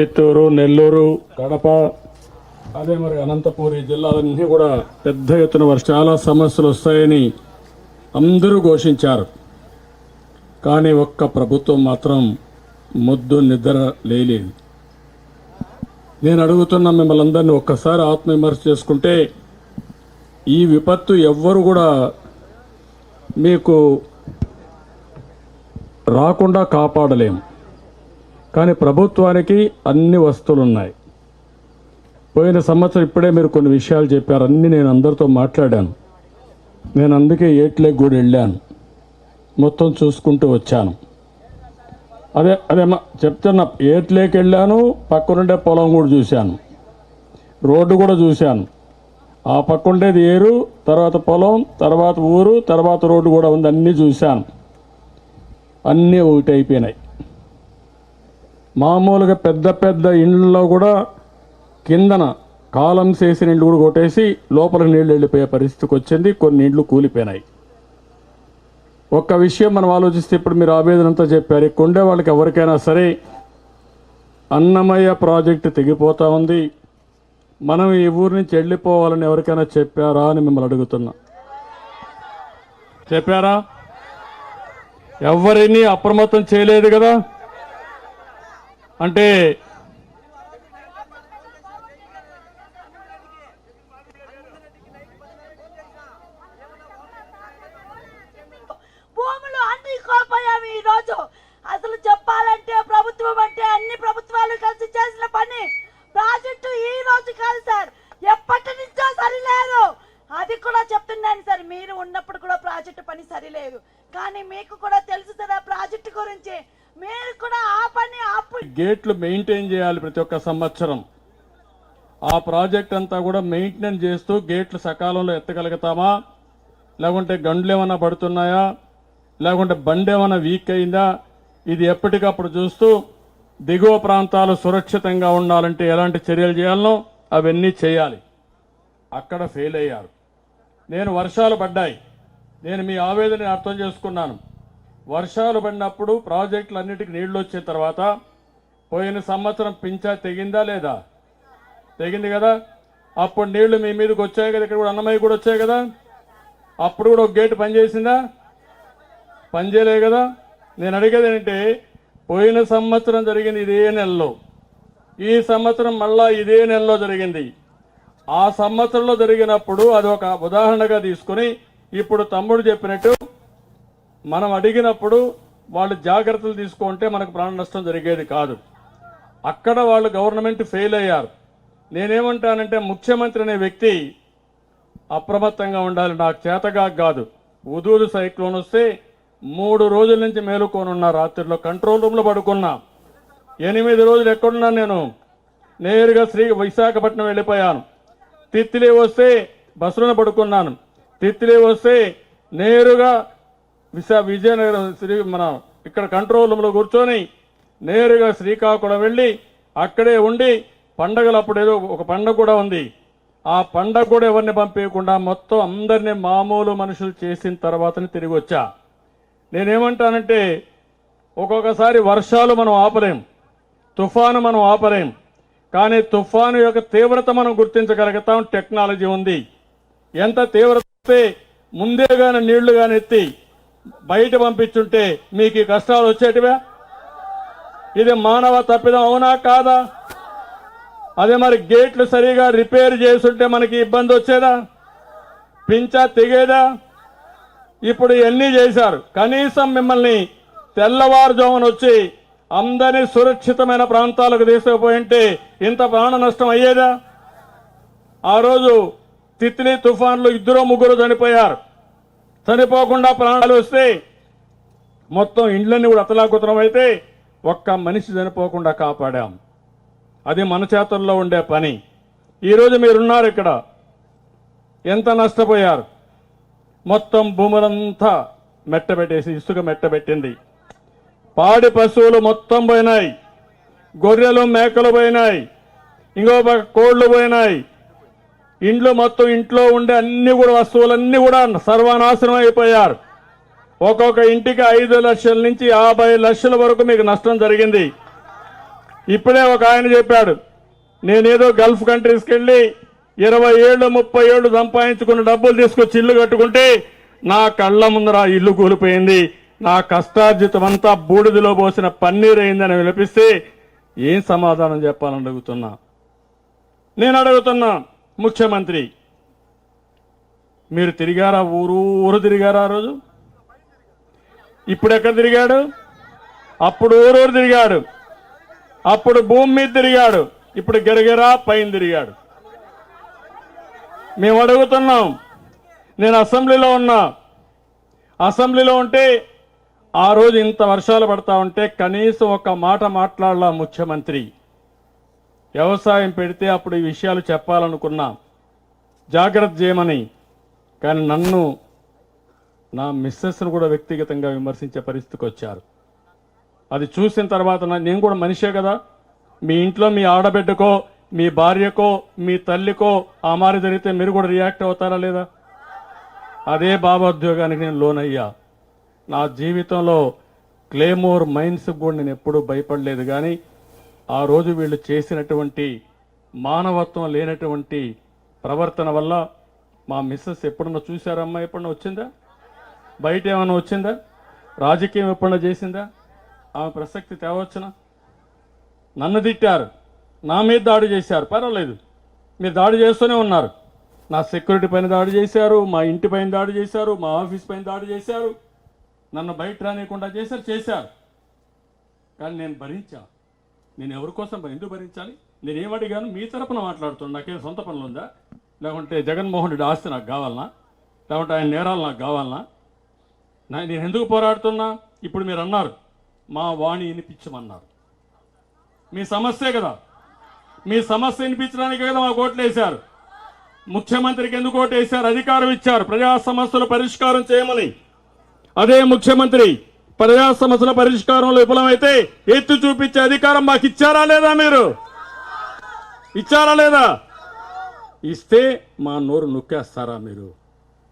చిత్తూరు నెల్లూరు కడప అదే మరి అనంతపూరి జిల్లాలన్నీ కూడా పెద్ద ఎత్తున వారు చాలా సమస్యలు వస్తాయని అందరూ ఘోషించారు. కానీ ఒక్క ప్రభుత్వం మాత్రం ముద్దు నిద్ర లేలేదు. నేను అడుగుతున్న మిమ్మల్ని అందరినీ ఒక్కసారి ఆత్మవిమర్శ చేసుకుంటే ఈ విపత్తు ఎవ్వరు కూడా మీకు రాకుండా కాపాడలేము. కానీ ప్రభుత్వానికి అన్ని వస్తువులు ఉన్నాయి పోయిన సంవత్సరం ఇప్పుడే మీరు కొన్ని విషయాలు చెప్పారు. అన్నీ నేను అందరితో మాట్లాడాను. నేను అందుకే ఏట్లేకి కూడా వెళ్ళాను మొత్తం చూసుకుంటూ వచ్చాను. అదే అదే మా చెప్తున్నా ఏట్లేకి వెళ్ళాను పక్కనుండే పొలం కూడా చూశాను. రోడ్డు కూడా చూశాను. ఆ పక్క ఉండేది ఏరు తర్వాత పొలం తర్వాత ఊరు తర్వాత రోడ్డు కూడా ఉంది అన్నీ చూశాను. అన్నీ ఒకటి అయిపోయినాయి మామూలుగా పెద్ద పెద్ద ఇండ్లలో కూడా కిందన కాలమ్స్ వేసిన ఇండ్లు కూడా కొట్టేసి లోపల నీళ్ళు వెళ్ళిపోయే పరిస్థితికి వచ్చింది. కొన్ని ఇండ్లు కూలిపోయినాయి. ఒక్క విషయం మనం ఆలోచిస్తే ఇప్పుడు మీరు ఆవేదన అంతా చెప్పారు. ఇక్కడ వాళ్ళకి ఎవరికైనా సరే అన్నమయ్య ప్రాజెక్టు తెగిపోతూ ఉంది. మనం ఈ ఊరి నుంచి వెళ్ళిపోవాలని ఎవరికైనా చెప్పారా అని మిమ్మల్ని అడుగుతున్నా. చెప్పారా? ఎవరిని అప్రమత్తం చేయలేదు కదా? అంటే భూములు అన్ని కోల్పోయాము ఈ రోజు అసలు చెప్పాలంటే ప్రభుత్వం అంటే అన్ని ప్రభుత్వాలు కలిసి చేసిన పని ప్రాజెక్టు ఈ రోజు కాదు సార్ ఎప్పటి నుంచో సరిలేదు అది కూడా చెప్తున్నాను సార్ మీరు ఉన్నప్పుడు కూడా ప్రాజెక్టు పని సరిలేదు కానీ మీకు కూడా తెలుసు కదా ప్రాజెక్టు గురించి మీరు కూడా ఆ పని అప్పుడు గేట్లు మెయింటైన్ చేయాలి ప్రతి ఒక్క సంవత్సరం. ఆ ప్రాజెక్ట్ అంతా కూడా మెయింటెనెన్స్ చేస్తూ గేట్లు సకాలంలో ఎత్తగలుగుతామా? లేకుంటే గండ్లు ఏమైనా పడుతున్నాయా? లేకుంటే బండి ఏమైనా వీక్ అయిందా? ఇది ఎప్పటికప్పుడు చూస్తూ దిగువ ప్రాంతాలు సురక్షితంగా ఉండాలంటే ఎలాంటి చర్యలు చేయాలనో అవన్నీ చేయాలి. అక్కడ ఫెయిల్ అయ్యారు. నేను వర్షాలు పడ్డాయి. నేను మీ ఆవేదనని అర్థం చేసుకున్నాను. వర్షాలు పడినప్పుడు ప్రాజెక్టులన్నిటికీ నీళ్ళు వచ్చిన తర్వాత పోయిన సంవత్సరం పింఛా తెగిందా లేదా? తెగింది కదా. అప్పుడు నీళ్ళు మీ మీదకి వచ్చాయి కదా. ఇక్కడ కూడా అన్నమయ్య కూడా వచ్చాయి కదా. అప్పుడు కూడా ఒక గేటు పనిచేసిందా? పనిచేయలే కదా. నేను అడిగేది ఏంటంటే పోయిన సంవత్సరం జరిగింది ఇదే నెలలో. ఈ సంవత్సరం మళ్ళా ఇదే నెలలో జరిగింది. ఆ సంవత్సరంలో జరిగినప్పుడు అది ఒక ఉదాహరణగా తీసుకుని ఇప్పుడు తమ్ముడు చెప్పినట్టు మనం అడిగినప్పుడు వాళ్ళు జాగ్రత్తలు తీసుకుంటే మనకు ప్రాణ నష్టం జరిగేది కాదు. అక్కడ వాళ్ళు గవర్నమెంట్ ఫెయిల్ అయ్యారు. నేనేమంటానంటే ముఖ్యమంత్రి అనే వ్యక్తి అప్రమత్తంగా ఉండాలి. నాకు చేతగా కాదు. ఉదూరు సైక్లోన్ వస్తే మూడు రోజుల నుంచి మేలుకోనున్నా రాత్రిలో కంట్రోల్ రూమ్లో పడుకున్నా. ఎనిమిది రోజులు ఎక్కడున్నాను నేను? నేరుగా శ్రీ విశాఖపట్నం వెళ్ళిపోయాను. తిత్తిలి వస్తే బస్సులో పడుకున్నాను. తిత్తిలి వస్తే నేరుగా విశా విజయనగరం శ్రీ మన ఇక్కడ కంట్రోల్ రూమ్లో కూర్చొని నేరుగా శ్రీకాకుళం వెళ్ళి అక్కడే ఉండి పండగలు అప్పుడు ఏదో ఒక పండగ కూడా ఉంది. ఆ పండగ కూడా ఎవరిని పంపించకుండా మొత్తం అందరినీ మామూలు మనుషులు చేసిన తర్వాతనే తిరిగి వచ్చా. నేనేమంటానంటే ఒక్కొక్కసారి వర్షాలు మనం ఆపలేం తుఫాను మనం ఆపలేం కానీ తుఫాను యొక్క తీవ్రత మనం గుర్తించగలుగుతాం టెక్నాలజీ ఉంది. ఎంత తీవ్రత ముందే కానీ నీళ్ళు కానీ ఎత్తి బయట పంపించుంటే మీకు కష్టాలు వచ్చేటివా? ఇది మానవ తప్పిదం అవునా కాదా? అదే మరి గేట్లు సరిగా రిపేర్ చేసుంటే మనకి ఇబ్బంది వచ్చేదా? పించా తెగేదా? ఇప్పుడు ఎన్ని చేశారు. కనీసం మిమ్మల్ని తెల్లవారుజామున వచ్చి అందరినీ సురక్షితమైన ప్రాంతాలకు తీసుకుపోయింటే ఇంత ప్రాణ నష్టం అయ్యేదా? ఆ రోజు తిత్లీ తుఫాన్లు ఇద్దరు ముగ్గురు చనిపోయారు. చనిపోకుండా ప్రాణాలు వస్తే మొత్తం ఇండ్లన్నీ కూడా అతలాకుతరం అయితే ఒక్క మనిషి చనిపోకుండా కాపాడాం. అది మన చేతుల్లో ఉండే పని. ఈరోజు మీరున్నారు ఇక్కడ. ఎంత నష్టపోయారు? మొత్తం భూములంతా మెట్టబెట్టేసి ఇసుక మెట్టబెట్టింది. పాడి పశువులు మొత్తం పోయినాయి. గొర్రెలు మేకలు పోయినాయి. ఇంకో పక్క పోయినాయి. ఇండ్లు మొత్తం ఇంట్లో ఉండే అన్ని కూడా వస్తువులన్నీ కూడా సర్వనాశనం అయిపోయారు. ఒక్కొక్క ఇంటికి ఐదు లక్షల నుంచి యాభై లక్షల వరకు మీకు నష్టం జరిగింది. ఇప్పుడే ఒక ఆయన చెప్పాడు నేనేదో గల్ఫ్ కంట్రీస్కి వెళ్ళి ఇరవై ఏళ్ళు ముప్పై ఏళ్ళు సంపాదించుకున్న డబ్బులు తీసుకొచ్చి ఇల్లు కట్టుకుంటే నా కళ్ళ ముందర ఆ ఇల్లు కూలిపోయింది. నా కష్టార్జితం అంతా బూడిదలో పోసిన పన్నీర్ అయిందని వినిపిస్తే ఏం సమాధానం చెప్పాలని అడుగుతున్నా? నేను అడుగుతున్నా ముఖ్యమంత్రి మీరు తిరిగారా? ఊరు ఊరు తిరిగారా ఆ రోజు? ఇప్పుడు ఎక్కడ తిరిగాడు? అప్పుడు ఊరూరు తిరిగాడు. అప్పుడు భూమి మీద తిరిగాడు. ఇప్పుడు గిరగిరా పైన తిరిగాడు. మేము అడుగుతున్నాం నేను అసెంబ్లీలో ఉన్నా. అసెంబ్లీలో ఉంటే ఆ రోజు ఇంత వర్షాలు పడతా ఉంటే కనీసం ఒక మాట మాట్లాడలా ముఖ్యమంత్రి. వ్యవసాయం పెడితే అప్పుడు ఈ విషయాలు చెప్పాలనుకున్నా. జాగ్రత్త చేయమని. కానీ నన్ను నా మిస్సెస్ను కూడా వ్యక్తిగతంగా విమర్శించే పరిస్థితికి వచ్చారు. అది చూసిన తర్వాత నేను కూడా మనిషే కదా. మీ ఇంట్లో మీ ఆడబిడ్డకో మీ భార్యకో మీ తల్లికో ఆ మారి జరిగితే మీరు కూడా రియాక్ట్ అవుతారా లేదా? అదే భావోద్యోగానికి నేను లోనయ్యా. నా జీవితంలో క్లేమోర్ మైన్స్ కూడా నేను ఎప్పుడూ భయపడలేదు కానీ ఆ రోజు వీళ్ళు చేసినటువంటి మానవత్వం లేనటువంటి ప్రవర్తన వల్ల మా మిస్సెస్ ఎప్పుడన్నా చూసారమ్మా ఎప్పుడన్నా వచ్చిందా? బయట ఏమైనా వచ్చిందా? రాజకీయం ఎప్పుడన్నా చేసిందా? ఆమె ప్రసక్తి తేవచ్చునా? నన్ను తిట్టారు. నా మీద దాడి చేశారు. పర్వాలేదు. మీరు దాడి చేస్తూనే ఉన్నారు. నా సెక్యూరిటీ పైన దాడి చేశారు మా ఇంటి పైన దాడి చేశారు మా ఆఫీస్ పైన దాడి చేశారు. నన్ను బయట రానియకుండా చేశారు చేశారు. కానీ నేను భరించా. నేను ఎవరి కోసం ఎందుకు భరించాలి? నేను ఏమడిగాను మీ తరపున మాట్లాడుతున్నా. నాకేం సొంత పనులు ఉందా లేకుంటే జగన్మోహన్ రెడ్డి ఆస్తి నాకు కావాలనా? లేకుంటే ఆయన నేరాలు నాకు కావాలనా? నేను ఎందుకు పోరాడుతున్నా? ఇప్పుడు మీరు అన్నారు మా వాణి వినిపించమన్నారు. మీ సమస్యే కదా. మీ సమస్య వినిపించడానికి కదా మాకు ఓట్లు వేశారు. ముఖ్యమంత్రికి ఎందుకు ఓటు వేశారు? అధికారం ఇచ్చారు. ప్రజా సమస్యల పరిష్కారం చేయమని. అదే ముఖ్యమంత్రి ప్రజా సమస్యల పరిష్కారంలో విఫలమైతే ఎత్తు చూపించే అధికారం మాకు ఇచ్చారా లేదా మీరు? ఇచ్చారా లేదా? ఇస్తే మా నోరు నొక్కేస్తారా మీరు?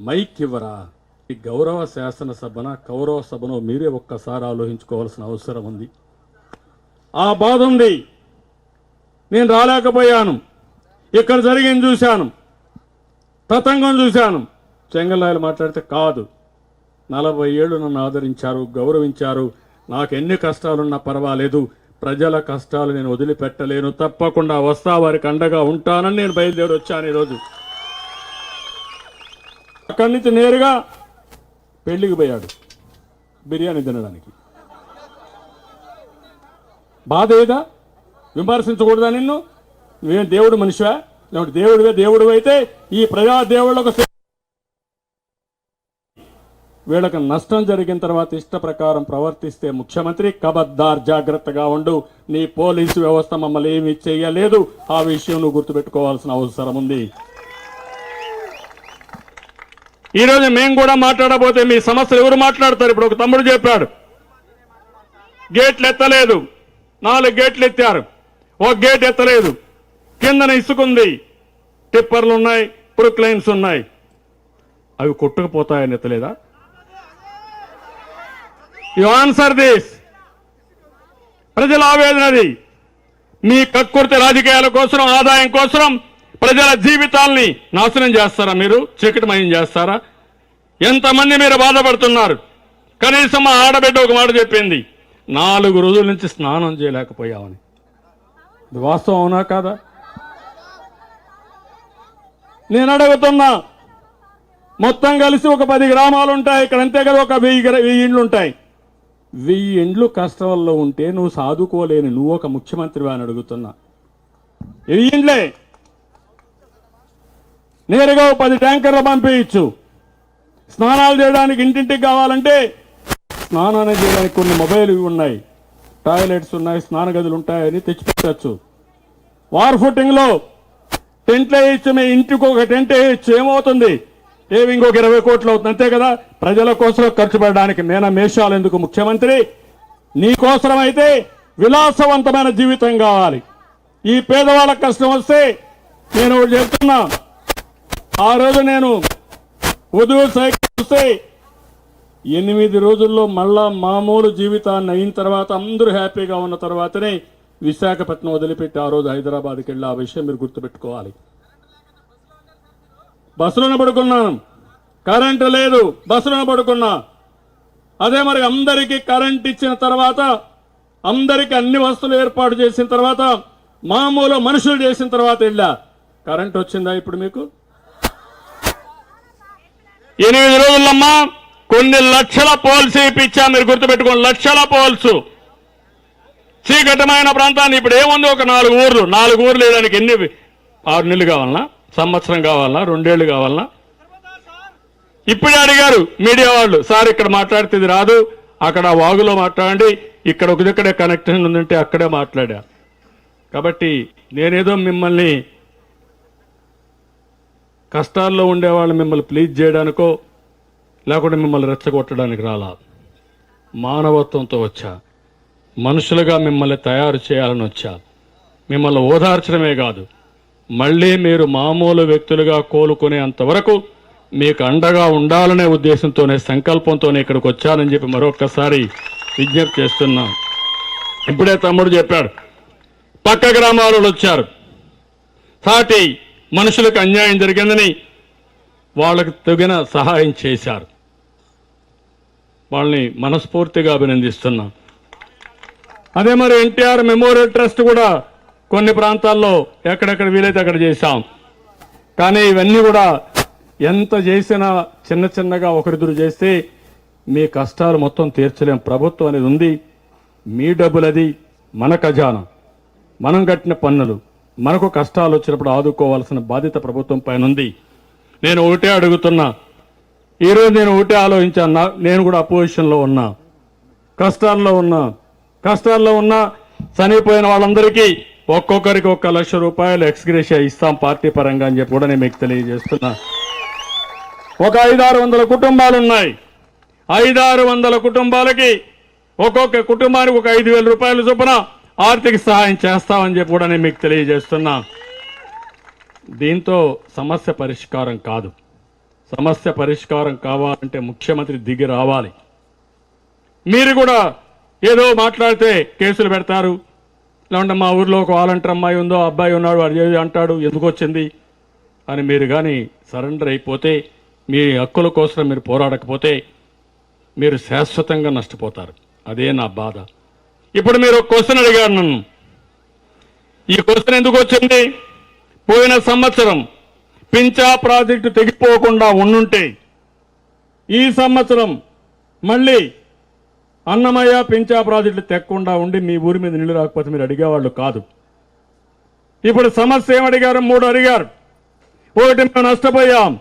మైక్ ఇవ్వరా? ఈ గౌరవ శాసనసభన కౌరవ సభను మీరే ఒక్కసారి ఆలోచించుకోవాల్సిన అవసరం ఉంది. ఆ బాధ ఉంది. నేను రాలేకపోయాను. ఇక్కడ జరిగింది చూశాను. తతంగం చూశాను. చెంగల్లాయలు మాట్లాడితే కాదు. నలభై ఏళ్ళు నన్ను ఆదరించారు గౌరవించారు. నాకు ఎన్ని కష్టాలున్నా పర్వాలేదు. ప్రజల కష్టాలు నేను వదిలిపెట్టలేను. తప్పకుండా వస్తా వారికి అండగా ఉంటానని నేను బయలుదేరి వచ్చాను ఈరోజు. అక్కడి నుంచి నేరుగా పెళ్ళికి పోయాడు. బిర్యానీ తినడానికి. బాధ ఏదా? విమర్శించకూడదా నిన్ను? నువ్వేం దేవుడు మనిషివా? లేకుంటే దేవుడివే దేవుడు అయితే ఈ ప్రజా దేవుళ్ళకు వీళ్ళకి నష్టం జరిగిన తర్వాత ఇష్ట ప్రకారం ప్రవర్తిస్తే ముఖ్యమంత్రి కబద్దార్ జాగ్రత్తగా ఉండు. నీ పోలీసు వ్యవస్థ మమ్మల్ని ఏమీ చేయలేదు. ఆ విషయం నువ్వు గుర్తుపెట్టుకోవాల్సిన అవసరం ఉంది. ఈరోజు మేము కూడా మాట్లాడబోతే మీ సమస్యలు ఎవరు మాట్లాడతారు? ఇప్పుడు ఒక తమ్ముడు చెప్పాడు. గేట్లు ఎత్తలేదు నాలుగు గేట్లు ఎత్తారు ఒక గేట్ ఎత్తలేదు కిందన ఇసుకుంది. టిప్పర్లు ఉన్నాయి ప్రొక్లైన్స్ ఉన్నాయి. అవి కొట్టుకుపోతాయని ఎత్తలేదా? యు ఆన్సర్ దిస్ ప్రజల ఆవేదనది. మీ కక్కుర్తి రాజకీయాల కోసం ఆదాయం కోసం ప్రజల జీవితాల్ని నాశనం చేస్తారా మీరు? చీకటిమయం చేస్తారా? ఎంతమంది మీరు బాధపడుతున్నారు? కనీసం మా ఆడబిడ్డ ఒక మాట చెప్పింది నాలుగు రోజుల నుంచి స్నానం చేయలేకపోయామని ఇది వాస్తవం అవునా కాదా? నేను అడుగుతున్నా మొత్తం కలిసి ఒక పది గ్రామాలు ఉంటాయి ఇక్కడ అంతే కదా ఒక వెయ్యి వెయ్యి ఇండ్లు ఉంటాయి. వెయ్యి ఇండ్లు కష్టంలో ఉంటే నువ్వు సాదుకోలేని నువ్వు ఒక ముఖ్యమంత్రివా అని అడుగుతున్నా. వెయ్యి ఇండ్లే. నేరుగా పది ట్యాంకర్లు పంపించు స్నానాలు చేయడానికి ఇంటింటికి కావాలంటే స్నానాన్ని చేయడానికి కొన్ని మొబైల్ ఉన్నాయి. టాయిలెట్స్ ఉన్నాయి స్నాన గదులు ఉంటాయని తెచ్చిపెట్టచ్చు. వార్ ఫుటింగ్లో టెంట్లు వేయచ్చు మీ ఇంటికి ఒక టెంట్ వేయచ్చు ఏమవుతుంది? ఏమి ఇంకొక ఇరవై కోట్లు అవుతుంది అంతే కదా? ప్రజల కోసం ఖర్చు పెట్టడానికి నేన మేషాలు ఎందుకు ముఖ్యమంత్రి? నీ కోసరం అయితే విలాసవంతమైన జీవితం కావాలి. ఈ పేదవాళ్ళ కష్టం వస్తే నేను చెప్తున్నా. ఆ రోజు నేను ఉదయం సైకిల్ చూస్తే ఎనిమిది రోజుల్లో మళ్ళా మామూలు జీవితాన్ని అయిన తర్వాత అందరూ హ్యాపీగా ఉన్న తర్వాతనే విశాఖపట్నం వదిలిపెట్టి ఆ రోజు హైదరాబాద్కి వెళ్ళి ఆ విషయం మీరు గుర్తుపెట్టుకోవాలి. బస్సులోనే పడుకున్నాను కరెంటు లేదు బస్సులోనే పడుకున్నా. అదే మరి అందరికీ కరెంట్ ఇచ్చిన తర్వాత అందరికీ అన్ని వస్తువులు ఏర్పాటు చేసిన తర్వాత మామూలు మనుషులు చేసిన తర్వాత వెళ్ళా. కరెంట్ వచ్చిందా ఇప్పుడు మీకు? ఎనిమిది రోజులమ్మా కొన్ని లక్షల పోల్స్ ఇప్పించా. మీరు గుర్తుపెట్టుకోండి లక్షల పోల్స్. చీకటమైన ప్రాంతాన్ని ఇప్పుడు ఏముంది? ఒక నాలుగు ఊర్లు. నాలుగు ఊర్లు వేయడానికి ఎన్ని ఆరు నెలలు కావాలన్నా సంవత్సరం కావాలన్నా రెండేళ్ళు కావాలన్నా ఇప్పుడే అడిగారు మీడియా వాళ్ళు. సార్ ఇక్కడ మాట్లాడితే ఇది రాదు. అక్కడ వాగులో మాట్లాడండి. ఇక్కడ ఒక దగ్గరే కనెక్షన్ ఉందంటే అక్కడే మాట్లాడా? కాబట్టి నేనేదో మిమ్మల్ని కష్టాల్లో ఉండేవాళ్ళు మిమ్మల్ని ప్లీజ్ చేయడానికో లేకుంటే మిమ్మల్ని రెచ్చగొట్టడానికి రాలా. మానవత్వంతో వచ్చా. మనుషులుగా మిమ్మల్ని తయారు చేయాలని వచ్చా. మిమ్మల్ని ఓదార్చడమే కాదు. మళ్ళీ మీరు మామూలు వ్యక్తులుగా కోలుకునే అంతవరకు మీకు అండగా ఉండాలనే ఉద్దేశంతోనే సంకల్పంతోనే ఇక్కడికి వచ్చానని చెప్పి మరొక్కసారి విజ్ఞప్తి చేస్తున్నాం. ఇప్పుడే తమ్ముడు చెప్పాడు. పక్క గ్రామాలలో వాళ్ళు వచ్చారు. సాటి మనుషులకు అన్యాయం జరిగిందని వాళ్ళకు తగిన సహాయం చేశారు. వాళ్ళని మనస్ఫూర్తిగా అభినందిస్తున్నాం. అదే మరి ఎన్టీఆర్ మెమోరియల్ ట్రస్ట్ కూడా కొన్ని ప్రాంతాల్లో ఎక్కడెక్కడ వీలైతే అక్కడ చేశాం. కానీ ఇవన్నీ కూడా ఎంత చేసినా చిన్న చిన్నగా ఒకరిద్దరు చేస్తే మీ కష్టాలు మొత్తం తీర్చలేం. ప్రభుత్వం అనేది ఉంది. మీ డబ్బులది మన ఖజానా. మనం కట్టిన పన్నులు. మనకు కష్టాలు వచ్చినప్పుడు ఆదుకోవాల్సిన బాధ్యత ప్రభుత్వం పైన ఉంది. నేను ఒకటే అడుగుతున్నా. ఈరోజు నేను ఒకటే ఆలోచించాను నేను కూడా అపోజిషన్లో ఉన్నా. కష్టాల్లో ఉన్నా. కష్టాల్లో ఉన్నా చనిపోయిన వాళ్ళందరికీ ఒక్కొక్కరికి ఒక్క లక్ష రూపాయలు ఎక్స్గ్రేషియా ఇస్తాం పార్టీ పరంగా అని చెప్పి కూడా నేను మీకు తెలియజేస్తున్నా. ఒక ఐదారు వందల కుటుంబాలు ఉన్నాయి. ఐదారు వందల కుటుంబాలకి ఒక్కొక్క కుటుంబానికి ఒక ఐదు వేల రూపాయలు చొప్పున ఆర్థిక సహాయం చేస్తామని చెప్పి కూడా నేను మీకు తెలియజేస్తున్నా. దీంతో సమస్య పరిష్కారం కాదు. సమస్య పరిష్కారం కావాలంటే ముఖ్యమంత్రి దిగి రావాలి. మీరు కూడా ఏదో మాట్లాడితే కేసులు పెడతారు. లేకుంటే మా ఊర్లో ఒక వాలంటీర్ అమ్మాయి ఉందో అబ్బాయి ఉన్నాడు వాడు అంటాడు ఎందుకు వచ్చింది అని మీరు కానీ సరెండర్ అయిపోతే మీ హక్కుల కోసం మీరు పోరాడకపోతే మీరు శాశ్వతంగా నష్టపోతారు. అదే నా బాధ. ఇప్పుడు మీరు ఒక క్వశ్చన్ అడిగారు నన్ను. ఈ క్వశ్చన్ ఎందుకు వచ్చింది? పోయిన సంవత్సరం పించా ప్రాజెక్టు తెగిపోకుండా ఉండుంటే ఈ సంవత్సరం మళ్ళీ అన్నమయ్య పించా ప్రాజెక్టులు తెక్కకుండా ఉండి మీ ఊరి మీద నీళ్ళు రాకపోతే మీరు అడిగేవాళ్ళు కాదు. ఇప్పుడు సమస్య ఏం అడిగారు మూడు అడిగారు. ఒకటి మేము నష్టపోయాం.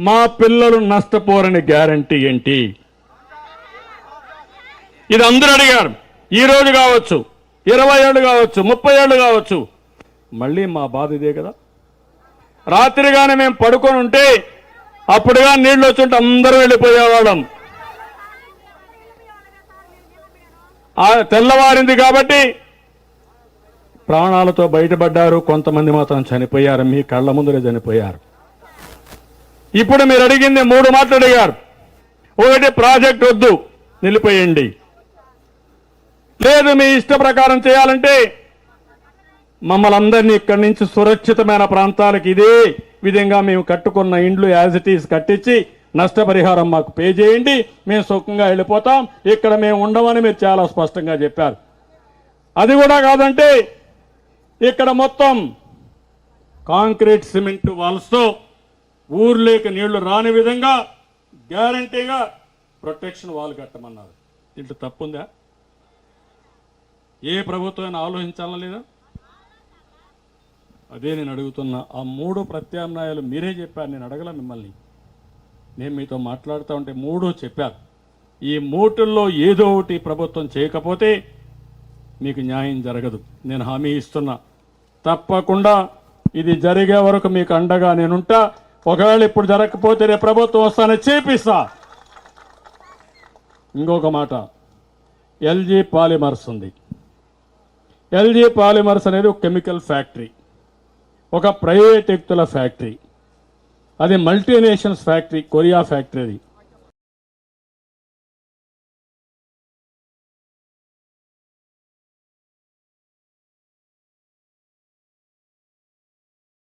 మా పిల్లలు నష్టపోరని గ్యారంటీ ఏంటి? ఇది అందరూ అడిగారు. ఈ రోజు కావచ్చు ఇరవై ఏళ్ళు కావచ్చు ముప్పై ఏళ్ళు కావచ్చు మళ్ళీ మా బాధ ఇదే కదా. రాత్రిగానే మేము పడుకొని ఉంటే అప్పుడుగా నీళ్ళు వచ్చుంటే అందరూ వెళ్ళిపోయేవాళ్ళం. తెల్లవారింది కాబట్టి ప్రాణాలతో బయటపడ్డారు కొంతమంది మాత్రం చనిపోయారు మీ కళ్ళ ముందరే చనిపోయారు. ఇప్పుడు మీరు అడిగింది మూడు మాటలు అడిగారు. ఒకటి ప్రాజెక్ట్ వద్దు నిలిపేయండి లేదు మీ ఇష్ట ప్రకారం చేయాలంటే మమ్మల్ని అందరినీ ఇక్కడి నుంచి సురక్షితమైన ప్రాంతాలకు ఇదే విధంగా మేము కట్టుకున్న ఇండ్లు యాజ్ ఇట్ ఈస్ కట్టించి నష్టపరిహారం మాకు పే చేయండి. మేము సుఖంగా వెళ్ళిపోతాం. ఇక్కడ మేము ఉండమని మీరు చాలా స్పష్టంగా చెప్పారు. అది కూడా కాదంటే ఇక్కడ మొత్తం కాంక్రీట్ సిమెంట్ వాల్స్తో ఊర్లోకి నీళ్ళు రాని విధంగా గ్యారంటీగా ప్రొటెక్షన్ వాల్ కట్టమన్నారు. ఇంట్లో తప్పుందా? ఏ ప్రభుత్వం ఆలోచించాలా లేదా? అదే నేను అడుగుతున్నా. ఆ మూడు ప్రత్యామ్నాయాలు మీరే చెప్పారు. నేను అడగల మిమ్మల్ని. నేను మీతో మాట్లాడుతూ ఉంటే మూడు చెప్పారు. ఈ మూటుల్లో ఏదో ఒకటి ప్రభుత్వం చేయకపోతే మీకు న్యాయం జరగదు. నేను హామీ ఇస్తున్నా. తప్పకుండా ఇది జరిగే వరకు మీకు అండగా నేనుంటా. ఒకవేళ ఇప్పుడు జరగకపోతే రేపు ప్రభుత్వం వస్తానని చేపిస్తా. ఇంకొక మాట. ఎల్జీ పాలిమర్స్ ఉంది. ఎల్జీ పాలిమర్స్ అనేది ఒక కెమికల్ ఫ్యాక్టరీ ఒక ప్రైవేట్ వ్యక్తుల ఫ్యాక్టరీ. అది మల్టీనేషన్స్ ఫ్యాక్టరీ కొరియా ఫ్యాక్టరీ అది.